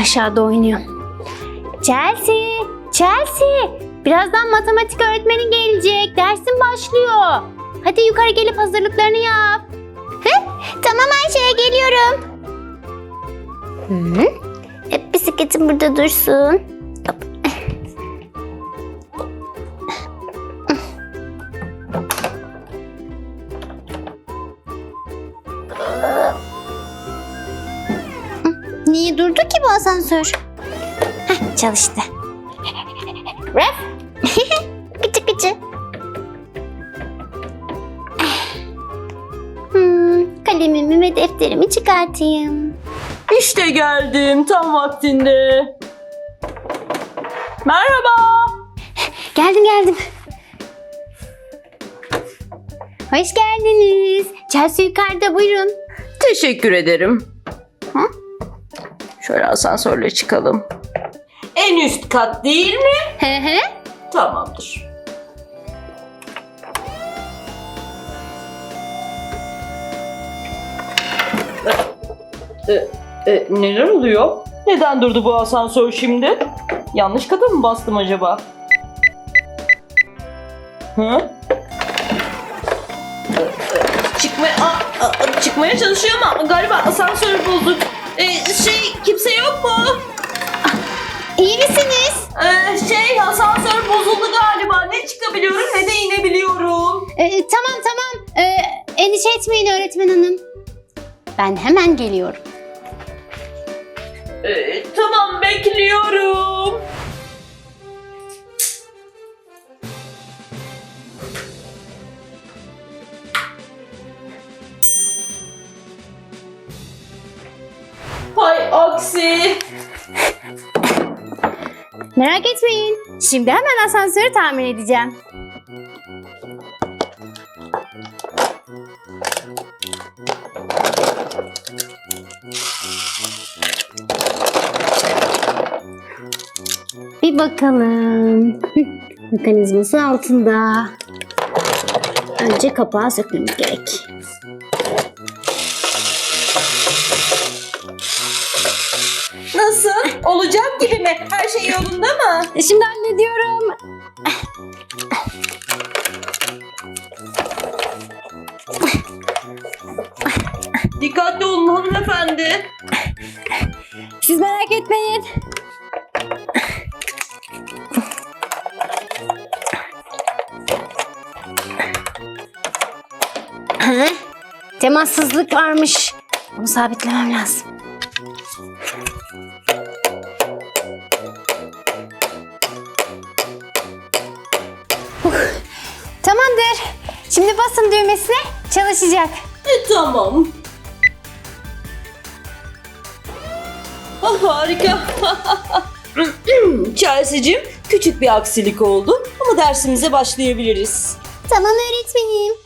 Aşağıda oynuyor. Chelsea, Chelsea. Birazdan matematik öğretmeni gelecek. Dersin başlıyor. Hadi yukarı gelip hazırlıklarını yap. Tamam Ayşe'ye geliyorum. Hı? E, bisikletim burada dursun. Niye durdu ki bu asansör? Heh, çalıştı. Ref. gıcı gıcı. Hmm, kalemimi ve defterimi çıkartayım. İşte geldim tam vaktinde. Merhaba. Geldim geldim. Hoş geldiniz. Chelsea yukarıda buyurun. Teşekkür ederim. Hı? Şöyle asansörle çıkalım. En üst kat değil mi? Hı hı. Tamamdır. E, e, neler oluyor? Neden durdu bu asansör şimdi? Yanlış kata mı bastım acaba? Hı? Çıkmaya, aa, aa, çıkmaya çalışıyor ama galiba asansör bozuk. E, şey kimse yok mu? İyi misiniz? Ee, şey asansör bozuldu galiba. Ne çıkabiliyorum ne de inebiliyorum. Ee, tamam tamam. Ee, endişe etmeyin öğretmen hanım. Ben hemen geliyorum. Ee, tamam bekliyorum. Aksi. Merak etmeyin. Şimdi hemen asansörü tamir edeceğim. Bir bakalım. Mekanizması altında. Önce kapağı sökmemiz gerek. Nasıl? Olacak gibi mi? Her şey yolunda mı? E, Şimdi hallediyorum. Dikkatli olun hanımefendi. Siz merak etmeyin. Hı? Temassızlık varmış. Onu sabitlemem lazım. Tamamdır. Şimdi basın düğmesine çalışacak. E, tamam. Ah, harika. Chelsea'cim küçük bir aksilik oldu ama dersimize başlayabiliriz. Tamam öğretmenim.